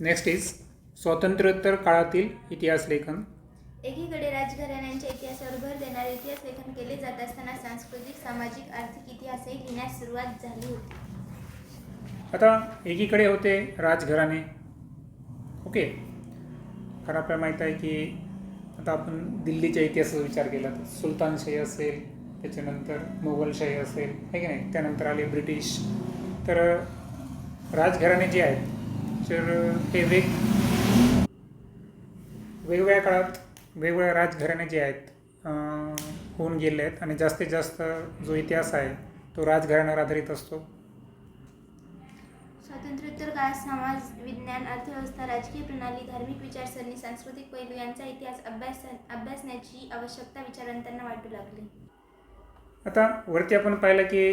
Next is स्वातंत्र्योत्तर काळातील इतिहास लेखन. एकीकडे राजघराण्यांच्या इतिहासावर भर देणारे इतिहास लेखन केले जात असताना सांस्कृतिक सामाजिक आर्थिक इतिहासही लिहिण्यास सुरुवात झाली होती. आता एकीकडे होते राजघराणे. ओके कारण आपल्याला माहीत आहे की आता आपण दिल्लीच्या इतिहासाचा विचार केला तर सुलतानशाही असेल त्याच्यानंतर मोगलशाही असेल आहे की नाही? त्यानंतर आले ब्रिटिश. तर राजघराणे जे आहेत तर हे वेग वेगवेगळ्या काळात वेगवेगळ्या राजघराणे जे आहेत होऊन गेले आहेत आणि जास्तीत जास्त जो इतिहास आहे तो राजघराण्यावर आधारित असतो. स्वातंत्र्योत्तर काळात समाज विज्ञान अर्थव्यवस्था राजकीय प्रणाली धार्मिक विचारसरणी सांस्कृतिक पैलू यांचा इतिहास अभ्यास अभ्यासण्याची आवश्यकता विचारांतांना वाटू लागली. आता वरती आपण पाहिलं की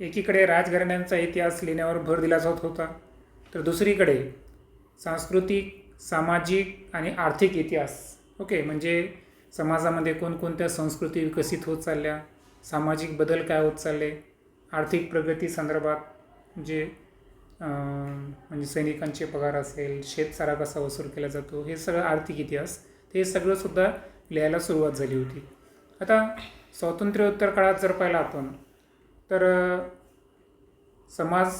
एकीकडे राजघराण्यांचा इतिहास लिहिण्यावर भर दिला जात होता. तर दुसरीकडे सांस्कृतिक सामाजिक आणि आर्थिक इतिहास. ओके म्हणजे समाजामध्ये कोणकोणत्या संस्कृती विकसित होत चालल्या सामाजिक बदल काय होत चालले आर्थिक प्रगती संदर्भात जे म्हणजे सैनिकांचे पगार असेल शेतसारा कसा वसूल केला जातो हे सगळं आर्थिक इतिहास ते सगळंसुद्धा लिहायला सुरुवात झाली होती. आता स्वातंत्र्योत्तर काळात जर पाहिलं आपण तर समाज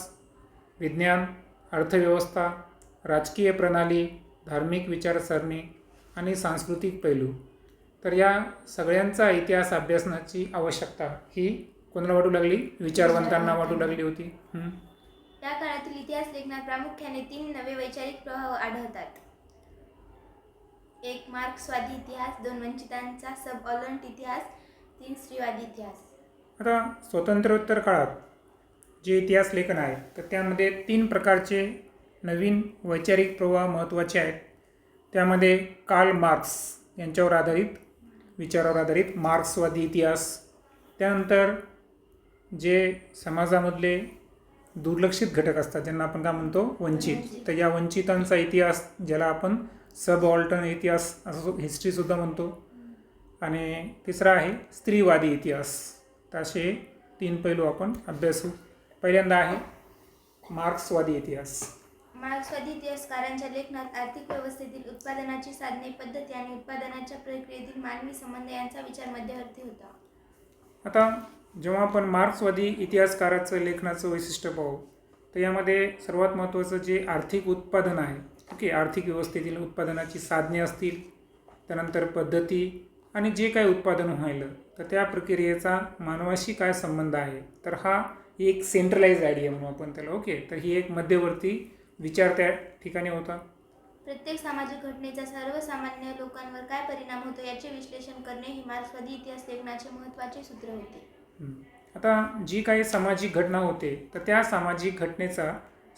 विज्ञान अर्थव्यवस्था राजकीय प्रणाली धार्मिक विचारसरणी आणि सांस्कृतिक पैलू. तर या सगळ्यांचा इतिहास अभ्यासनाची आवश्यकता ही कोणाला वाटू लागली? विचारवंतांना वाटू लागली होती. हं. या काळातील इतिहास लेखनात प्रामुख्याने तीन नवे वैचारिक प्रवाह आढळतात. एक मार्क्सवादी इतिहास दोन वंचितांचा सब ऑलंट इतिहास तीन स्त्रीवादी इतिहास. आता स्वातंत्र्योत्तर काळात जे इतिहास लेखन आहे तर त्यामध्ये तीन प्रकारचे नवीन वैचारिक प्रवाह महत्त्वाचे आहेत. त्यामध्ये कार्ल मार्क्स यांच्यावर आधारित विचारावर आधारित मार्क्सवादी इतिहास. त्यानंतर जे समाजामधले दुर्लक्षित घटक असतात ज्यांना आपण काय म्हणतो? वंचित. तर या वंचितांचा इतिहास ज्याला आपण सब ऑल्टर्न इतिहास असं हिस्ट्रीसुद्धा म्हणतो. आणि तिसरा आहे स्त्रीवादी इतिहास. तर असे तीन पैलू आपण अभ्यासू. पहिल्यांदा आहे मार्क्सवादी इतिहास. मार्क्सवादी इतिहासकारांच्या लेखनात आर्थिक व्यवस्थेतील उत्पादनाची साधने पद्धती आणि उत्पादनाच्या प्रक्रियेतील मानवी संबंध यांचा विचार मध्यवर्ती होता. आता जेव्हा आपण मार्क्सवादी इतिहासकाराचं लेखनाचं वैशिष्ट्य पाहू तर यामध्ये सर्वात महत्त्वाचं जे आर्थिक उत्पादन आहे ओके आर्थिक व्यवस्थेतील उत्पादनाची साधने असतील त्यानंतर पद्धती आणि जे काही उत्पादन व्हायलं तर त्या प्रक्रियेचा मानवाशी काय संबंध आहे तर हा एक सेंट्रलाइज आयडिया म्हणू आपण त्याला. ओके तर ही एक मध्यवर्ती विचार त्या ठिकाणी होता. प्रत्येक सामाजिक घटनेचा सर्वसामान्य लोकांवर काय परिणाम होतो याचे विश्लेषण करणे हे मार्क्सवादी इतिहास लेखनाचे महत्त्वाचे सूत्र होते. हं. आता जी काही सामाजिक घटना होते तर त्या सामाजिक घटनेचा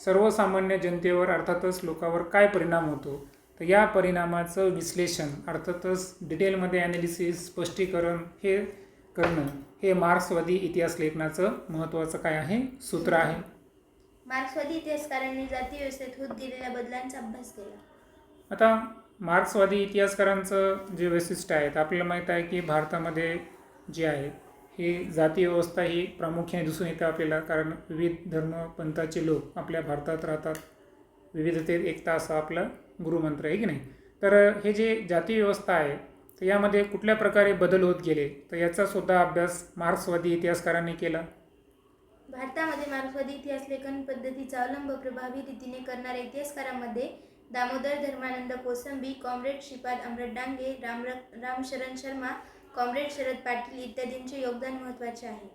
सर्वसामान्य जनतेवर अर्थातच लोकांवर काय परिणाम होतो? तर या परिणामाचं विश्लेषण अर्थातच डिटेलमध्ये ॲनालिसिस स्पष्टीकरण हे करणं हे मार्क्सवादी इतिहास लेखनाचं महत्त्वाचं काय आहे? सूत्र आहे. मार्क्सवादी इतिहासकारांनी जाती व्यवस्थेत होत गेलेल्या बदलांचा अभ्यास केला. आता मार्क्सवादी इतिहासकारांचं जे वैशिष्ट्य आहे तर आपल्याला माहीत आहे की भारतामध्ये जे आहे ही जाती व्यवस्था ही प्रामुख्याने दिसून येते आपल्याला कारण विविध धर्म पंथाचे लोक आपल्या भारतात राहतात. विविधतेत एकता असा आपला गुरुमंत्र आहे की नाही? तर हे जे जाती व्यवस्था आहे तर यामध्ये कुठल्या प्रकारे बदल होत गेले? तर याचा सुद्धा अभ्यास मार्क्सवादी इतिहासकारांनी केला. भारतामध्ये मार्क्सवादी इतिहास लेखन पद्धतीचा अवलंब प्रभावी रीतीने करणाऱ्या इतिहासकारांमध्ये दामोदर धर्मानंद कोसंबी कॉम्रेड श्रीपाद अमृत डांगे राम रामशरण शर्मा कॉम्रेड शरद पाटील इत्यादींचे योगदान महत्त्वाचे आहे.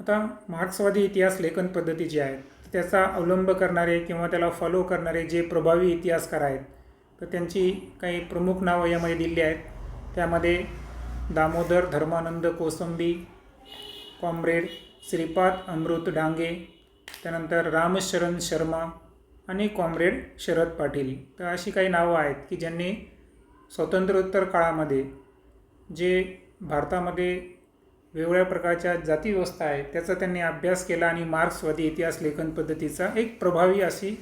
आता मार्क्सवादी इतिहास लेखन पद्धती जी आहे त्याचा अवलंब करणारे किंवा त्याला फॉलो करणारे जे प्रभावी इतिहासकार आहेत तर त्यांची काही प्रमुख नावं यामध्ये दिली आहेत. त्यामध्ये दामोदर धर्मानंद कोसंबी कॉम्रेड श्रीपाद अमृत डांगे त्यानंतर रामशरण शर्मा आणि कॉम्रेड शरद पाटील. तर अशी काही नावं आहेत की ज्यांनी स्वातंत्र्योत्तर काळामध्ये जे भारतामध्ये वेगवेगळ्या प्रकारच्या जातीव्यवस्था आहेत आहे त्याचा त्यांनी अभ्यास केला आणि मार्क्सवादी इतिहास लेखन पद्धतीचा एक प्रभावी अशी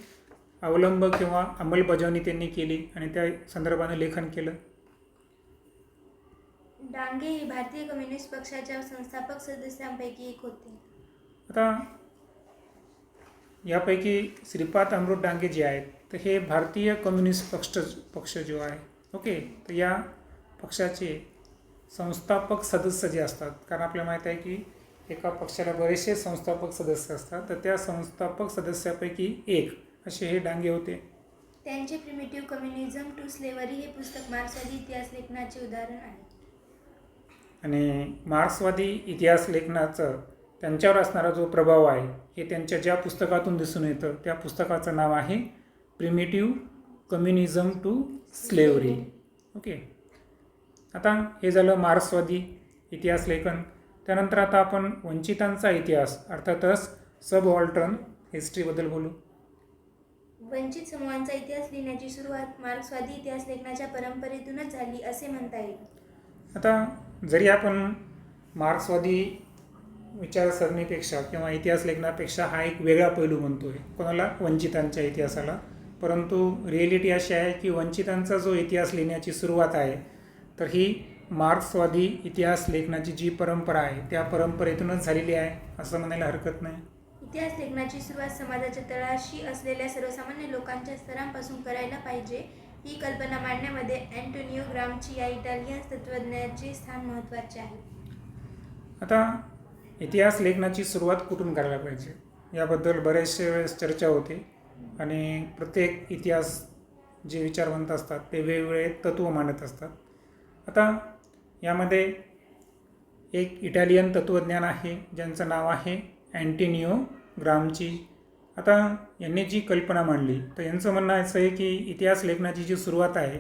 अवलंब किंवा अंमलबजावणी त्यांनी केली आणि त्या संदर्भानं लेखन केलं. डांगे हे भारतीय कम्युनिस्ट पक्षाच्या संस्थापक सदस्यांपैकी एक होते. आता यापैकी श्रीपाद अमृत डांगे जे आहेत तर हे भारतीय कम्युनिस्ट पक्ष पक्ष जो आहे ओके तर या पक्षाचे संस्थापक सदस्य जे असतात कारण आपल्याला माहीत आहे की एका पक्षाला बरेचसे संस्थापक सदस्य असतात तर त्या संस्थापक सदस्यापैकी एक असे हे डांगे होते. त्यांचे प्रिमिटिव्ह कम्युनिझम टू स्लेवरी हे पुस्तक मार्क्सवादी इतिहास लेखनाचे उदाहरण आहे. आणि मार्क्सवादी इतिहास लेखनाचं त्यांच्यावर असणारा जो प्रभाव आहे हे त्यांच्या ज्या पुस्तकातून दिसून येतं त्या पुस्तकाचं नाव आहे primitive communism to slavery okay आता हे झालं मार्क्सवादी इतिहास लेखन. त्यानंतर आता आपण वंचितांचा इतिहास अर्थातच सब ऑल्टर्न हिस्ट्रीबद्दल बोलू. वंचित समूहांचा इतिहास लिहिण्याची सुरुवात मार्क्सवादी इतिहास लेखनाच्या परंपरेतूनच झाली असे म्हणता येईल. आता जरी आपण मार्क्सवादी विचारसरणीपेक्षा किंवा इतिहास लेखनापेक्षा हा एक वेगळा पैलू म्हणतो आहे कोणाला? वंचितांच्या इतिहासाला. परंतु रिॲलिटी अशी आहे की वंचितांचा जो इतिहास लिहिण्याची सुरुवात आहे तर ही मार्क्सवादी इतिहास लेखनाची जी परंपरा आहे त्या परंपरेतूनच झालेली आहे असं म्हणायला हरकत नाही. इतिहास लेखनाची सुरुवात समाजाच्या तळाशी असलेल्या सर्वसामान्य लोकांच्या स्तरांपासून करायला पाहिजे ही कल्पना मांडण्यामध्ये अँटोनिओ ग्रामची या इटालियन तत्त्वज्ञाचे स्थान महत्त्वाचे आहे. आता इतिहास लेखनाची सुरुवात कुठून करायला पाहिजे? याबद्दल बरेचसे वेळेस चर्चा होते आणि प्रत्येक इतिहास जे विचारवंत असतात ते वेगवेगळे तत्त्व मांडत असतात. आता यामध्ये एक इटालियन तत्त्वज्ञान आहे ज्यांचं नाव आहे अँटिनिओ ग्रामची आता यांनी जी कल्पना मांडली तर यांचं म्हणणं असं आहे की इतिहास लेखनाची जी सुरुवात आहे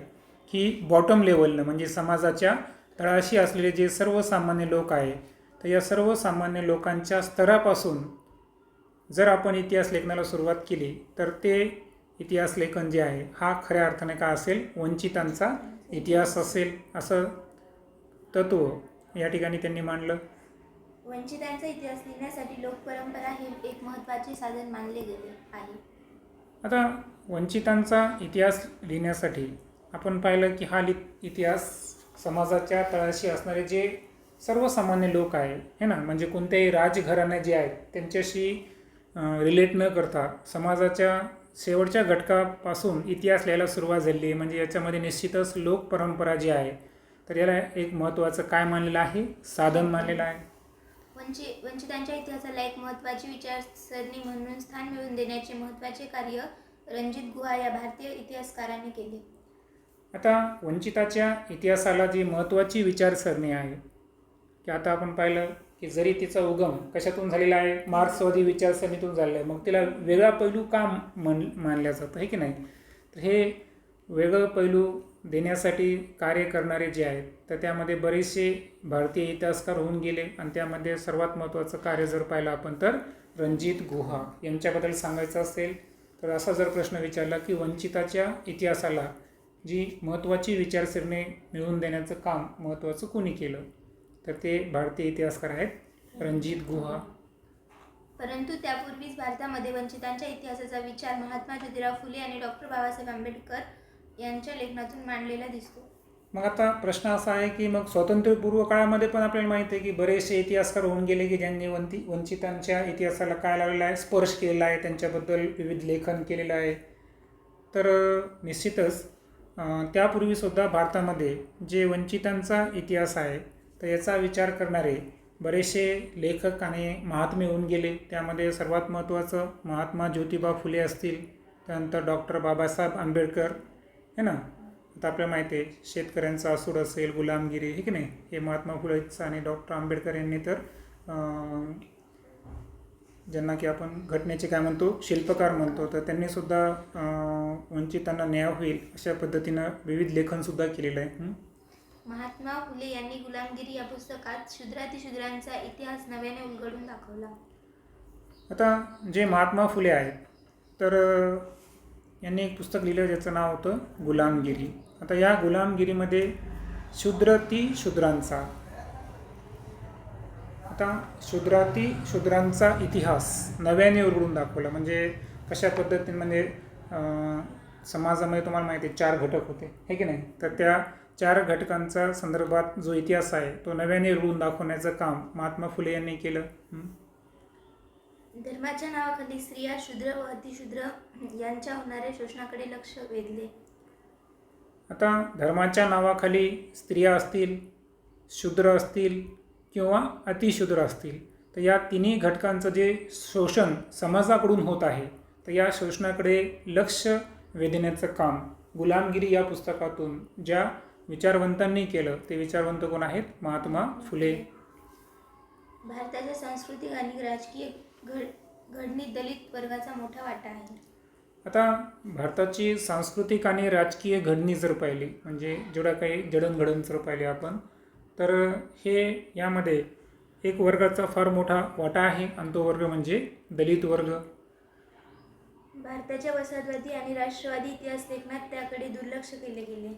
की बॉटम लेवलनं म्हणजे समाजाच्या तळाशी असलेले जे सर्वसामान्य लोक आहे तर या सर्वसामान्य लोकांच्या स्तरापासून जर आपण इतिहास लेखनाला सुरुवात केली तर ते इतिहास लेखन जे आहे हा खऱ्या अर्थाने का असेल? वंचितांचा इतिहास असेल असं तत्व या ठिकाणी त्यांनी मांडलं. वंचितांचा इतिहास लिहिण्यासाठी लोकपरंपरा हे एक महत्त्वाचे साधन मानले गेले आहे. आता वंचितांचा इतिहास लिहिण्यासाठी आपण पाहिलं की हा लि इतिहास समाजाच्या तळाशी असणारे जे सर्वसामान्य लोक आहे हे ना? म्हणजे कोणत्याही राजघराणे जे आहेत त्यांच्याशी रिलेट न करता समाजाच्या शेवटच्या घटकापासून इतिहास लिहायला सुरुवात झाली आहे. म्हणजे याच्यामध्ये निश्चितच लोकपरंपरा जी आहे तर याला एक महत्त्वाचं काय मानलेलं आहे? साधन मानलेलं आहे. म्हणजे, म्हणजे वंचित वंचितांच्या इतिहासाला एक महत्त्वाची विचारसरणी म्हणून स्थान मिळवून देण्याचे महत्त्वाचे कार्य रणजित गुहा या भारतीय इतिहासकाराने केले. आता वंचिताच्या इतिहासाला जी महत्त्वाची विचारसरणी आहे की आता आपण पाहिलं की जरी तिचा उगम कशातून झालेला आहे मार्क्सवादी विचारसरणीतून झालेला आहे मग तिला वेगळा पैलू का मान मानल्या जातं आहे की नाही? तर हे वेगळं पैलू देण्यासाठी कार्य करणारे जे आहेत तर त्यामध्ये बरेचसे भारतीय इतिहासकार होऊन गेले. आणि त्यामध्ये सर्वात महत्त्वाचं कार्य जर पाहिलं आपण तर रणजित गुहा यांच्याबद्दल सांगायचं असेल तर असा जर प्रश्न विचारला की वंचिताच्या इतिहासाला जी महत्त्वाची विचारसरणी मिळवून देण्याचं काम महत्त्वाचं कोणी केलं? तर ते भारतीय इतिहासकार आहेत रणजित गुहा. परंतु त्यापूर्वीच भारतामध्ये वंचितांच्या इतिहासाचा विचार महात्मा ज्योतिराव फुले आणि डॉक्टर बाबासाहेब आंबेडकर यांच्या लेखनातून मांडलेला दिसतो. मग आता प्रश्न असा आहे की मग स्वातंत्र्यपूर्व काळामध्ये पण आपल्याला माहिती आहे की बरेचसे इतिहासकार होऊन गेले की ज्यांनी वंती वंचितांच्या इतिहासाला काय लावलेलं आहे स्पर्श केलेला आहे त्यांच्याबद्दल विविध लेखन केलेलं आहे. तर निश्चितच त्यापूर्वीसुद्धा भारतामध्ये जे वंचितांचा इतिहास आहे तर याचा विचार करणारे बरेचसे लेखक आणि महात्मे होऊन गेले. त्यामध्ये सर्वात महत्त्वाचं महात्मा ज्योतिबा फुले असतील त्यानंतर डॉक्टर बाबासाहेब आंबेडकर है ना? आता आपल्याला माहिती आहे शेतकऱ्यांचा असूड असेल गुलामगिरी हे की नाही? हे महात्मा फुलेचं आणि डॉक्टर आंबेडकर यांनी तर ज्यांना की आपण घटनेचे काय म्हणतो शिल्पकार म्हणतो तर त्यांनीसुद्धा वंचितांना न्याय होईल अशा पद्धतीनं विविध लेखनसुद्धा केलेलं आहे? महात्मा फुले यांनी गुलामगिरी या पुस्तकात शूद्रातिशूद्रांचा इतिहास नव्याने उलगडून दाखवला. आता जे महात्मा फुले आहेत तर यांनी एक पुस्तक लिहिलं ज्याचं नाव होतं गुलामगिरी. आता या गुलामगिरीमध्ये शूद्रती शूद्रांचा. आता शूद्राती शूद्रांचा इतिहास नव्याने उलगडून दाखवला. म्हणजे कशा पद्धतीने म्हणजे समाजामध्ये तुम्हाला माहिती आहे चार घटक होते. हे की नाही? तर त्या चार घटकांचा संदर्भात जो इतिहास आहे तो नव्याने उलगडून दाखवण्याचं काम महात्मा फुले यांनी केलं. धर्माच्या नावाखाली स्त्रिया शूद्र व अतिशूद्र यांच्या होणाऱ्या शोषणाकडे लक्ष वेधले. आता धर्माच्या नावाखाली स्त्रिया असतील शूद्र असतील किंवा अतिशूद्र असतील तर या तिन्ही घटकांचं जे शोषण समाजाकडून होत आहे तर या शोषणाकडे लक्ष वेधण्याचं काम गुलामगिरी या पुस्तकातून ज्या विचारवंतांनी केलं ते विचारवंत कोण आहेत? महात्मा फुले. भारताच्या सांस्कृतिक आणि राजकीय घड घडणीत दलित वर्गाचा मोठा वाटा आहे. आता भारताची सांस्कृतिक आणि राजकीय घडणी जर पाहिली म्हणजे जेवढ्या काही जडणघडण जर पाहिली आपण तर हे यामध्ये एक वर्गाचा फार मोठा वाटा आहे आणि तो वर्ग म्हणजे दलित वर्ग. भारताच्या वसाहतवादी आणि राष्ट्रवादी इतिहास लेखनात त्याकडे दुर्लक्ष केले गेले.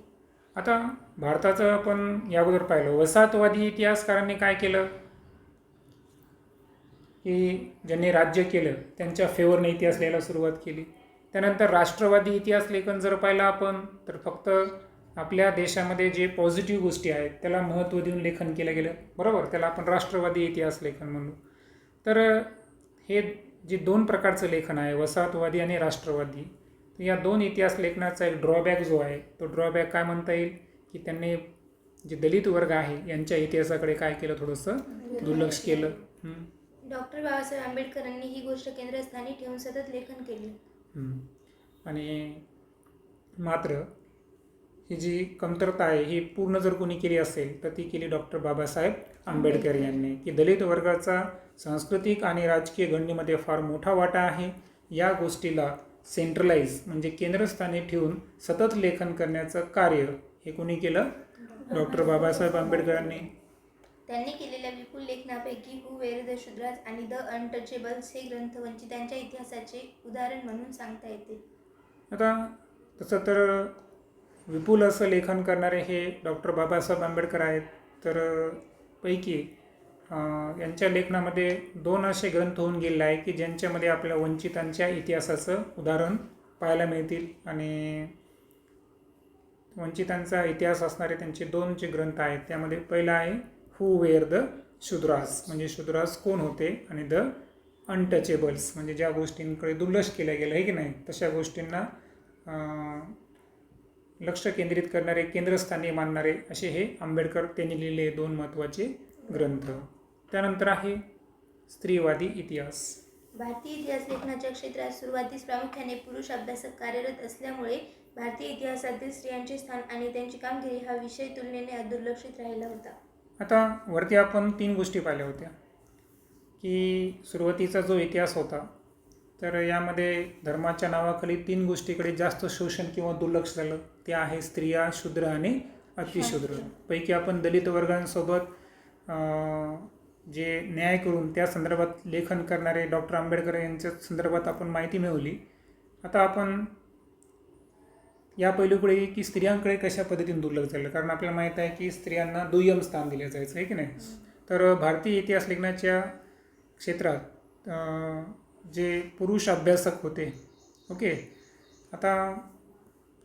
आता भारताचं आपण या अगोदर पाहिलं वसाहतवादी इतिहासकारांनी काय केलं? की ज्यांनी राज्य केलं त्यांच्या फेवरने इतिहास लिहायला सुरुवात केली. त्यानंतर राष्ट्रवादी इतिहास लेखन जर पाहिलं आपण तर फक्त आपल्या देशामध्ये जे पॉझिटिव्ह गोष्टी आहेत त्याला महत्त्व देऊन लेखन केलं गेलं. बरोबर? त्याला आपण राष्ट्रवादी इतिहास लेखन म्हणू. तर हे जे दोन प्रकारचं लेखन आहे वसाहतवादी आणि राष्ट्रवादी तर या दोन इतिहास लेखनाचा एक ड्रॉबॅक जो आहे तो ड्रॉबॅक काय म्हणता येईल? की त्यांनी जे दलित वर्ग आहे यांच्या इतिहासाकडे काय केलं? थोडंसं दुर्लक्ष केलं. डॉक्टर बाबासाहेब आंबेडकरांनी ही गोष्ट केंद्रस्थानी ठेवून सतत लेखन केले. आणि मात्र ही जी कमतरता आहे ही पूर्ण जर कोणी केली असेल तर ती केली डॉक्टर बाबासाहेब आंबेडकर यांनी. की दलित वर्गाचा सांस्कृतिक आणि राजकीय घडणीमध्ये फार मोठा वाटा आहे. या गोष्टीला सेंट्रलाइज म्हणजे केंद्रस्थानी ठेवून सतत लेखन करण्याचं कार्य हे कोणी केलं? डॉक्टर बाबासाहेब आंबेडकरांनी. त्यांनी केलेल्या विपुल लेखनापैकी हु वेर द शुद्राज आणि द अनटचेबल्स हे ग्रंथ वंचितांच्या इतिहासाचे उदाहरण म्हणून सांगता येते. आता तसं तर विपुल असं लेखन करणारे हे डॉक्टर बाबासाहेब आंबेडकर आहेत. तर पैकी यांच्या लेखनामध्ये दोन असे ग्रंथ होऊन गेले आहे की ज्यांच्यामध्ये आपल्या वंचितांच्या इतिहासाचं उदाहरण पाहायला मिळतील आणि वंचितांचा इतिहास असणारे त्यांचे दोन जे ग्रंथ आहेत त्यामध्ये पहिला आहे हू वेअर द शुद्रास म्हणजे शुद्रास कोण होते आणि द अनटचेबल्स म्हणजे ज्या गोष्टींकडे दुर्लक्ष केलं गेलं आहे की नाही? तशा गोष्टींना लक्ष केंद्रित करणारे केंद्रस्थानी मानणारे असे हे आंबेडकर त्यांनी लिहिलेले दोन महत्त्वाचे ग्रंथ. त्यानंतर आहे स्त्रीवादी इतिहास. भारतीय इतिहास लेखनाच्या क्षेत्रात सुरुवातीस प्रामुख्याने पुरुष अभ्यासक कार्यरत असल्यामुळे भारतीय इतिहासातील स्त्रियांचे स्थान आणि त्यांची कामगिरी हा विषय तुलनेने दुर्लक्षित राहिला होता. आता वरती आपण तीन गोष्टी पाहिल्या होत्या की सुरुवातीचा जो इतिहास होता तर यामध्ये धर्माच्या नावाखाली तीन गोष्टीकडे जास्त शोषण किंवा दुर्लक्ष झालं. ते आहे स्त्रिया शूद्र आणि अतिशूद्र. पैकी आपण दलित वर्गांसोबत जे न्याय करून त्या संदर्भात लेखन करणारे डॉक्टर आंबेडकर यांच्या संदर्भात आपण माहिती मिळवली. आता आपण या पैलूकडे की स्त्रियांकडे कशा पद्धतीने दुर्लक्ष झालं? कारण आपल्याला माहीत आहे की स्त्रियांना दुय्यम स्थान दिलं जायचं आहे की नाही? तर भारतीय इतिहास लेखनाच्या क्षेत्रात जे पुरुष अभ्यासक होते ओके? आता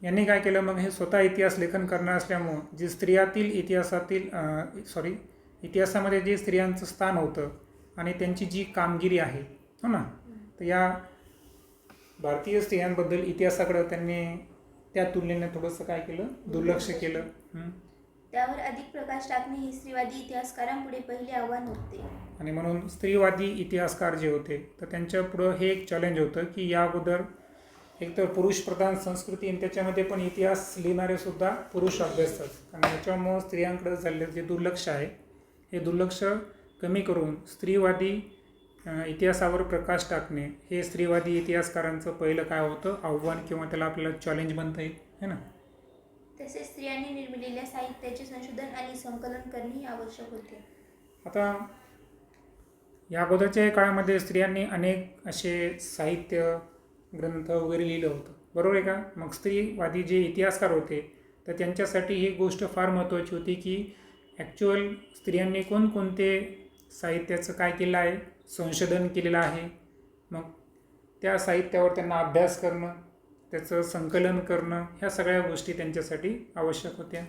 यांनी काय केलं? मग हे स्वतः इतिहास लेखन करणार असल्यामुळं जे स्त्रियातील इतिहासातील सॉरी इतिहासामध्ये जे स्त्रियांचं स्थान होतं आणि त्यांची जी कामगिरी आहे हो ना? तर या भारतीय स्त्रियांबद्दल इतिहासाकडं त्यांनी त्या तुलनेने थोडंसं काय केलं? दुर्लक्ष केलं. हं. त्यावर अधिक प्रकाश टाकणे हे स्त्रीवादी इतिहासकारांपुढे पहिले आव्हान होते. आणि म्हणून स्त्रीवादी इतिहासकार जे होते तर त्यांच्या पुढं हे एक चॅलेंज होतं की या अगोदर एकतर पुरुषप्रधान संस्कृती आणि त्याच्यामध्ये पण इतिहास लिहिणारे सुद्धा पुरुष अभ्यासक आणि याच्यामुळं स्त्रियांकडे झालेलं जे दुर्लक्ष आहे हे दुर्लक्ष कमी करून स्त्रीवादी इतिहासावर प्रकाश टाकणे हे स्त्रीवादी इतिहासकारांचं पहिलं काय होतं? आव्हान किंवा त्याला आपल्याला चॅलेंज बनता येईल है ना? तसेच स्त्रियांनी निर्मिलेल्या साहित्याचे संशोधन आणि संकलन करणेही आवश्यक होते. आता या अगोदरच्या काळामध्ये स्त्रियांनी अनेक असे साहित्य ग्रंथ वगैरे लिहिलं होतं. बरोबर आहे का? मग स्त्रीवादी जे इतिहासकार होते तर त्यांच्यासाठी ही गोष्ट फार महत्त्वाची होती की ॲक्च्युअल स्त्रियांनी कोणकोणते साहित्याचं काय केलं आहे? संशोधन केलेलं आहे. मग त्या साहित्यावर त्यांना अभ्यास करणं त्याचं संकलन करणं ह्या सगळ्या गोष्टी त्यांच्यासाठी आवश्यक होत्या.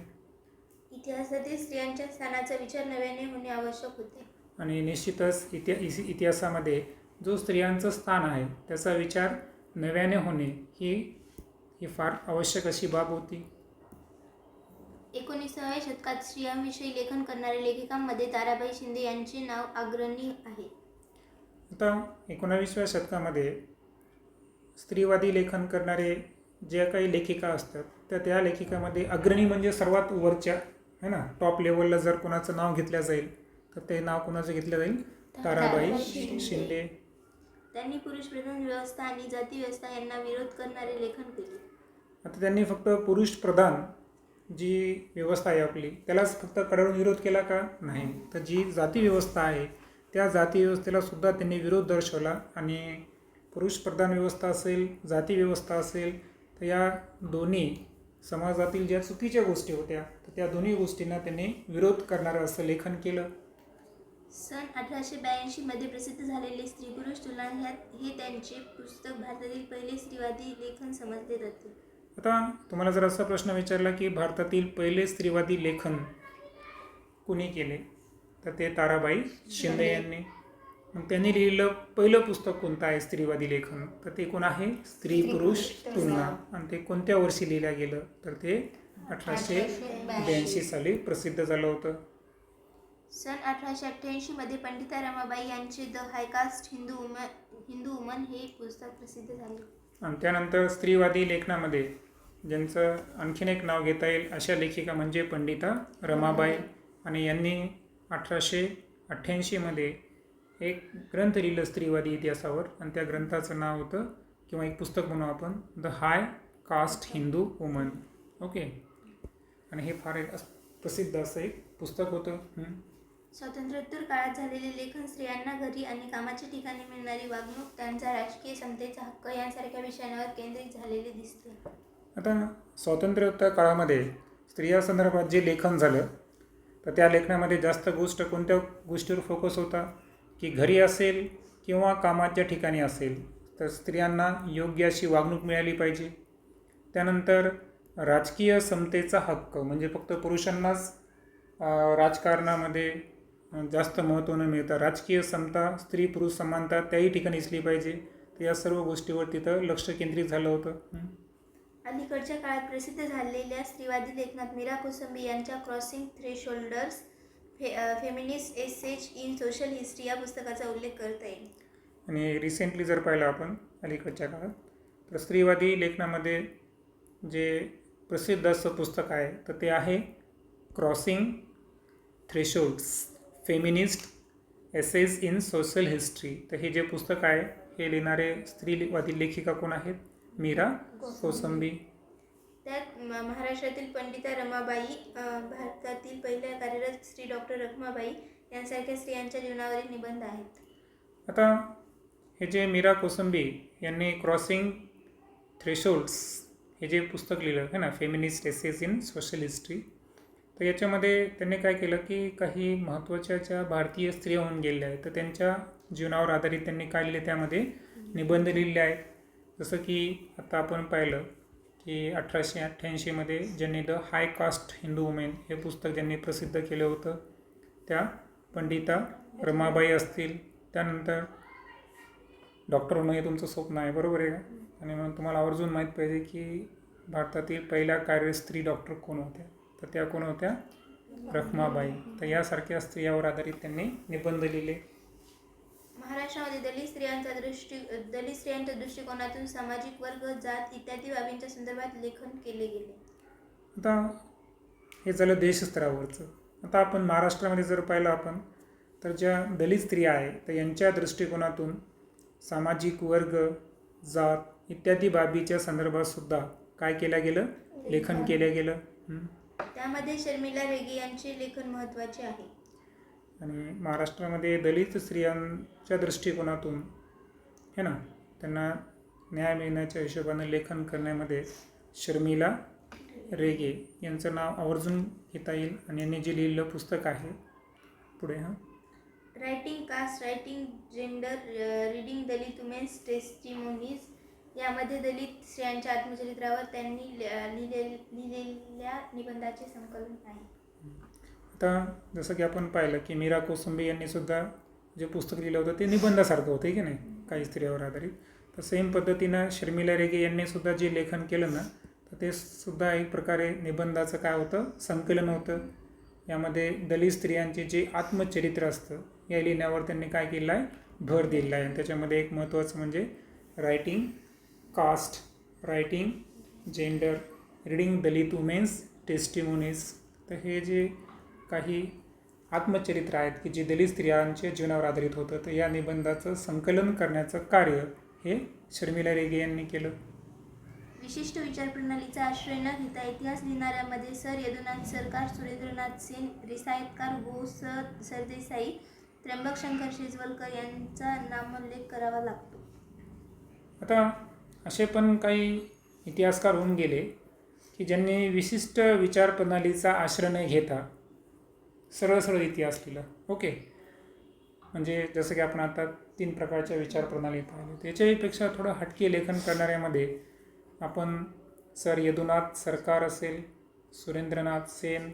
इतिहासातील स्त्रियांच्या स्थानाचा विचार नव्याने होणे आवश्यक होते. आणि निश्चितच इतिहा इतिहासामध्ये जो स्त्रियांचं स्थान आहे त्याचा विचार नव्याने होणे ही ही फार आवश्यक अशी बाब होती. एकोणीसाव्या शतकात स्त्रियांविषयी लेखन करणाऱ्या लेखिकांमध्ये ताराबाई शिंदे यांचे नाव अग्रणी आहे. आता एकोणावीसव्या शतकामध्ये स्त्रीवादी लेखन करणारे ज्या काही लेखिका असतात त्या त्या लेखिकामध्ये अग्रणी म्हणजे सर्वात वरच्या है ना? टॉप लेवलला जर कोणाचं नाव घेतलं जाईल तर ते नाव कोणाचं घेतलं जाईल? ताराबाई शिंदे. त्यांनी पुरुष प्रधान व्यवस्था आणि जाती व्यवस्था यांना विरोध करणारे लेखन केले. आता त्यांनी फक्त पुरुष प्रधान जी व्यवस्था आहे आपली त्यालाच फक्त कडाडून विरोध केला का? नाही. तर जी जाती व्यवस्था आहे त्या जाती व्यवस्थेला सुद्धा त्यांनी विरोध दर्शवला आणि पुरुष प्रधान व्यवस्था असेल जाती व्यवस्था असेल तर या दोन्ही समाजातील ज्या चुकीच्या गोष्टी होत्या तर त्या दोन्ही गोष्टींना त्यांनी विरोध करणारं असं लेखन केलं. सन अठराशे ब्याऐंशी मध्ये प्रसिद्ध झालेले स्त्री पुरुष तुलना हे त्यांचे पुस्तक भारतातील पहिले स्त्रीवादी लेखन समजले जाते. आता तुम्हाला जर असा प्रश्न विचारला की भारतातील पहिले स्त्रीवादी लेखन कुणी केले? तर ते ताराबाई शिंदे यांनी. मग त्यांनी लिहिलेलं पहिलं पुस्तक कोणतं आहे स्त्रीवादी लेखन? तर ते कोण आहे? स्त्री पुरुष तुलना. आणि ते कोणत्या वर्षी लिहिलं गेलं? तर ते अठराशे ब्याऐंशी साली प्रसिद्ध झालं होतं. सन अठराशे अठ्ठ्याऐंशी मध्ये पंडिता रमाबाई यांचे the high caste Hindu woman Hindu woman हे पुस्तक प्रसिद्ध झाले. आणि त्यानंतर स्त्रीवादी लेखनामध्ये ज्यांचं आणखीन एक नाव घेता येईल अशा लेखिका म्हणजे पंडिता रमाबाई. आणि यांनी अठराशे अठ्ठ्याऐंशीमध्ये एक ग्रंथ लिहिलं स्त्रीवादी इतिहासावर. आणि त्या ग्रंथाचं नाव होतं किंवा एक पुस्तक म्हणू आपण the high caste Hindu woman okay आणि हे फार एक प्रसिद्ध असं एक पुस्तक होतं. स्वातंत्र्योत्तर काळात झालेले लेखन स्त्रियांना घरी आणि कामाच्या ठिकाणी मिळणारी वागणूक त्यांचा राजकीय समतेचा हक्क यांसारख्या विषयांवर केंद्रित झालेले दिसते. आता स्वातंत्र्योत्तर काळामध्ये स्त्रिया जे लेखन झालं तर त्या लेखनामध्ये जास्त गोष्ट कोणत्या गोष्टीवर फोकस होता? की घरी असेल किंवा कामाच्या ठिकाणी असेल तर स्त्रियांना योग्य अशी वागणूक मिळाली पाहिजे. त्यानंतर राजकीय समतेचा हक्क म्हणजे फक्त पुरुषांनाच राजकारणामध्ये जास्त महत्त्व न मिळतं राजकीय समता स्त्री पुरुष समानता त्याही ठिकाणी असली पाहिजे. तर या सर्व गोष्टीवर तिथं लक्ष केंद्रित झालं होतं. अलीकडच्या काळात प्रसिद्ध झालेल्या स्त्रीवादी लेखनात मीरा कोसंबी यांच्या क्रॉसिंग थ्रेशोल्डर्स फे feminist essays in social history या पुस्तकाचा उल्लेख करता येईल. आणि रिसेंटली जर पाहिलं आपण अलीकडच्या काळात तर स्त्रीवादी लेखनामध्ये जे प्रसिद्ध असं पुस्तक आहे तर ते आहे crossing thresholds feminist essays in social history तर हे जे पुस्तक आहे हे लिहिणारे स्त्रीवादी लेखिका कोण आहेत? मीरा कोसंबी. त्यात महाराष्ट्रातील पंडिता रमाबाई भारतातील पहिल्या कार्यरत स्त्री डॉक्टर रखमाबाई यांसारख्या स्त्रियांच्या जीवनावरील निबंध आहेत. आता हे जे मीरा कोसंबी यांनी क्रॉसिंग थ्रेशोल्ड्स हे जे पुस्तक लिहिलं आहे ना feminist essays in social history तर याच्यामध्ये त्यांनी काय केलं की काही महत्त्वाच्या ज्या भारतीय स्त्रिया होऊन गेलेल्या आहेत तर त्यांच्या जीवनावर आधारित त्यांनी काय लिहिले त्यामध्ये निबंध लिहिलेले आहेत. जसं की आता आपण पाहिलं की अठराशे अठ्ठ्याऐंशीमध्ये ज्यांनी the high caste Hindu women हे पुस्तक ज्यांनी प्रसिद्ध केलं होतं त्या पंडिता रमाबाई असतील त्यानंतर डॉक्टर होणं हे तुमचं स्वप्न आहे बरोबर आहे का? आणि म्हणून तुम्हाला आवर्जून माहीत पाहिजे की भारतातील पहिल्या कार्यरत स्त्री डॉक्टर कोण होत्या? तर त्या कोण होत्या? रखमाबाई. तर यासारख्या स्त्रियावर आधारित त्यांनी निबंध लिहिले. महाराष्ट्रामध्ये दलित स्त्रियांचा दृष्टी दलित स्त्रियांच्या दृष्टिकोनातून सामाजिक वर्ग जात इत्यादी बाबींच्या संदर्भात लेखन केले गेले. आता हे झालं देशस्तरावरचं. आता आपण महाराष्ट्रामध्ये जर पाहिलं आपण तर ज्या दलित स्त्रिया आहे तर यांच्या दृष्टिकोनातून सामाजिक वर्ग जात इत्यादी बाबीच्या संदर्भात सुद्धा काय केलं गेलं? लेखन केलं गेलं. त्यामध्ये शर्मिला रेगे यांचे लेखन महत्त्वाचे आहे. आणि महाराष्ट्रामध्ये दलित स्त्रियांच्या दृष्टिकोनातून है ना त्यांना न्याय मिळण्याच्या हिशोबानं लेखन करण्यामध्ये शर्मिला रेगे यांचं नाव आवर्जून घेता येईल आणि यांनी जे लिहिलेलं पुस्तक आहे पुढे हां. Writing caste writing gender reading Dalit women's testimonies यामध्ये दलित स्त्रियांच्या आत्मचरित्रावर त्यांनी लिहिले लिहिलेल्या निबंधाचे संकलन आहे. आता जसं की आपण पाहिलं की मीरा कोसंबी यांनी सुद्धा जे पुस्तक लिहिलं होतं ते निबंधासारखं होतं की नाही? काही स्त्रियावर आधारित. तर सेम पद्धतीनं शर्मिला रेगे यांनी सुद्धा जे लेखन केलं ना तर ते सुद्धा एक प्रकारे निबंधाचं काय होतं? संकलन होतं. यामध्ये दलित स्त्रियांचे जे आत्मचरित्र असतं या लिहिण्यावर त्यांनी काय केलं आहे? भर दिलेला आहे. आणि त्याच्यामध्ये एक महत्त्वाचं म्हणजे writing caste writing gender reading Dalit women's testimonies तर हे जे काही आत्मचरित्र आहेत की जे दलित स्त्रियांच्या जीवनावर आधारित होतं तर या निबंधाचं संकलन करण्याचं कार्य हे शर्मिला रेगे यांनी केलं. विशिष्ट विचारप्रणालीचा आश्रय न घेता इतिहास लिहिणाऱ्यामध्ये सर यदुनाथ सरकार सुरेंद्रनाथ सेन रिसायतकार गो स सरदेसाई त्र्यंबक शंकर शेजवलकर यांचा नामोल्लेख करावा लागतो. आता असे पण काही इतिहासकार होऊन गेले की ज्यांनी विशिष्ट विचारप्रणालीचा आश्रय न घेता सरळ सरळ इतिहास लिहिला. ओके. म्हणजे जसं की आपण आता तीन प्रकारच्या विचारप्रणाली पाहिली. त्याच्याहीपेक्षा थोडं हटके लेखन करणाऱ्यामध्ये आपण सर यदुनाथ सरकार असेल सुरेंद्रनाथ सेन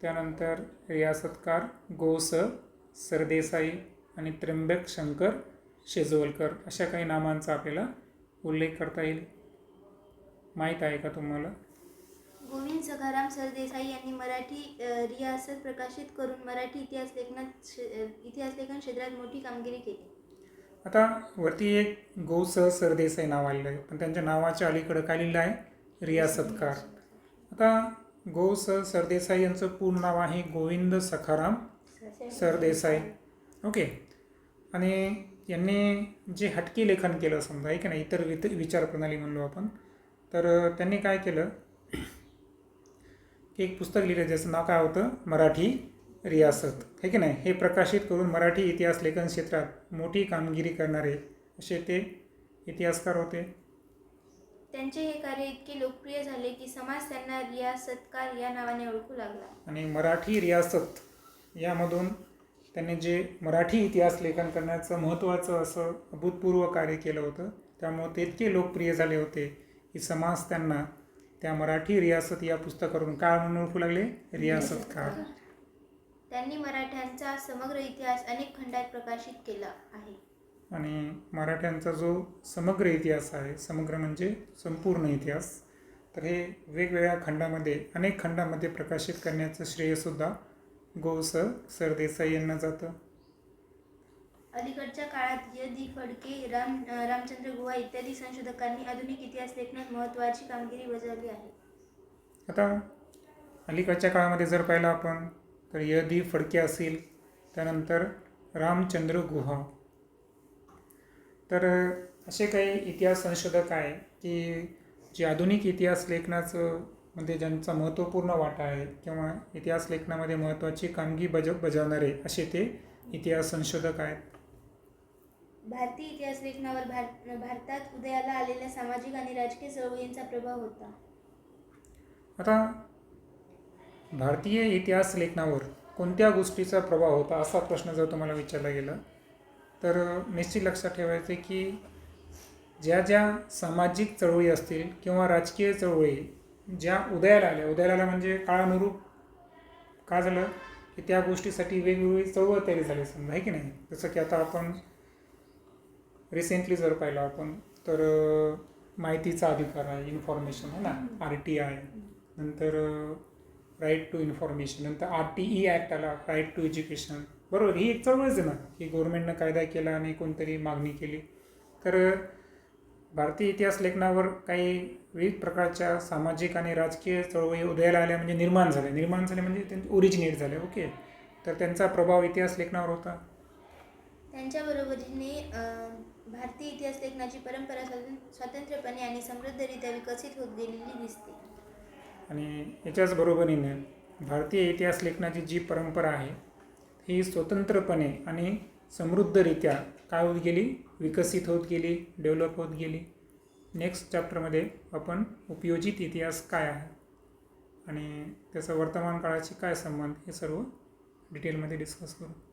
त्यानंतर रियासतकार गो स सरदेसाई आणि त्र्यंबक शंकर शेजवलकर अशा काही नामांचा आपल्याला उल्लेख करता येईल. माहीत आहे का तुम्हाला? गोविंद सखाराम सरदेसाई यांनी मराठी रियासत प्रकाशित करून मराठी इतिहास लेखनात इतिहास लेखन क्षेत्रात मोठी कामगिरी केली. आता वरती एक गो स सरदेसाई नाव आलेलं आहे पण त्यांच्या नावाच्या अलीकडं काय लिहिलं आहे? रियासतकार. आता गो स सरदेसाई यांचं पूर्ण नाव आहे गोविंद सखाराम सरदेसाई. ओके. आणि यांनी जे हटके लेखन केलं समजा आहे की नाही? इतर वित विचारप्रणाली म्हणलो आपण. तर त्यांनी काय केलं? एक पुस्तक लिहिलं ज्याचं नाव काय होतं? मराठी रियासत. हे की नाही? हे प्रकाशित करून मराठी इतिहास लेखन क्षेत्रात मोठी कामगिरी करणारे असे ते इतिहासकार होते. त्यांचे हे कार्य इतके लोकप्रिय झाले की समाज त्यांना रियासतकार या नावाने ओळखू लागला. आणि मराठी रियासत यामधून त्यांनी जे मराठी इतिहास लेखन करण्याचं महत्त्वाचं असं अभूतपूर्व कार्य केलं होतं त्यामुळे ते इतके लोकप्रिय झाले होते की समाज त्यांना त्या मराठी रियासत या पुस्तकावरून काय म्हणून ओळखू लागले? रियासतकार त्यांनी मराठ्यांचा समग्र इतिहास अनेक खंडात प्रकाशित केला आहे. आणि मराठ्यांचा जो समग्र इतिहास आहे समग्र म्हणजे संपूर्ण इतिहास तर हे वेगवेगळ्या खंडामध्ये अनेक खंडामध्ये प्रकाशित करण्याचं श्रेयसुद्धा गो स सरदेसाई यांना जातं. अलीकडच्या काळात य. फडके राम रामचंद्र गुहा इत्यादी संशोधकांनी आधुनिक इतिहास लेखनात महत्त्वाची कामगिरी बजावली आहे. आता अलीकडच्या काळामध्ये जर पाहिलं आपण तर य. दी. फडके असतील त्यानंतर रामचंद्र गुहा. तर असे काही इतिहास संशोधक आहे की जे आधुनिक इतिहास लेखनाचं मध्ये ज्यांचा महत्त्वपूर्ण वाटा आहे किंवा इतिहास लेखनामध्ये महत्त्वाची कामगिरी बज बजावणारे असे ते इतिहास संशोधक आहेत. भारतीय इतिहास लेखनावर भार भारतात उदयाला आलेल्या सामाजिक आणि राजकीय चळवळींचा प्रभाव होता. आता भारतीय इतिहास लेखनावर कोणत्या गोष्टीचा प्रभाव होता असा प्रश्न जर तुम्हाला विचारला गेला तर निश्चित लक्षात ठेवायचे की ज्या ज्या सामाजिक चळवळी असतील किंवा राजकीय चळवळी ज्या उदयाला आल्या उदयाला आल्या म्हणजे काळानुरूप का झालं की त्या गोष्टीसाठी वेगवेगळी चळवळ तयारी झाली समजा आहे की नाही? जसं की आता आपण रिसेंटली जर पाहिलं आपण तर माहितीचा अधिकार आहे इन्फॉर्मेशन आहे ना? आर टी आय नंतर राईट टू इन्फॉर्मेशन नंतर आर टी ई ॲक्ट आला राईट टू एज्युकेशन बरोबर ही एक चळवळच आहे ना की गव्हर्मेंटनं कायदा केला आणि कोणतरी मागणी केली. तर भारतीय इतिहास लेखनावर काही विविध प्रकारच्या सामाजिक आणि राजकीय चळवळी उदयाला आल्या म्हणजे निर्माण झाल्या. निर्माण झाले म्हणजे त्यांचे ओरिजिनेट झाले ओके तर त्यांचा प्रभाव इतिहास लेखनावर होता. त्यांच्याबरोबरीने भारतीय इतिहास लेखनाची परंपरा स्वतं- स्वतंत्रपणे आणि समृद्धरित्या विकसित होत गेलेली दिसते. आणि याच्याच बरोबरीने भारतीय इतिहास लेखनाची जी परंपरा आहे ही स्वतंत्रपणे आणि समृद्धरित्या काय होत गेली? विकसित होत गेली डेव्हलप होत गेली. नेक्स्ट चॅप्टरमध्ये आपण उपयोजित इतिहास काय आहे आणि त्याचा वर्तमान काळाशी काय संबंध हे सर्व डिटेलमध्ये डिस्कस करू.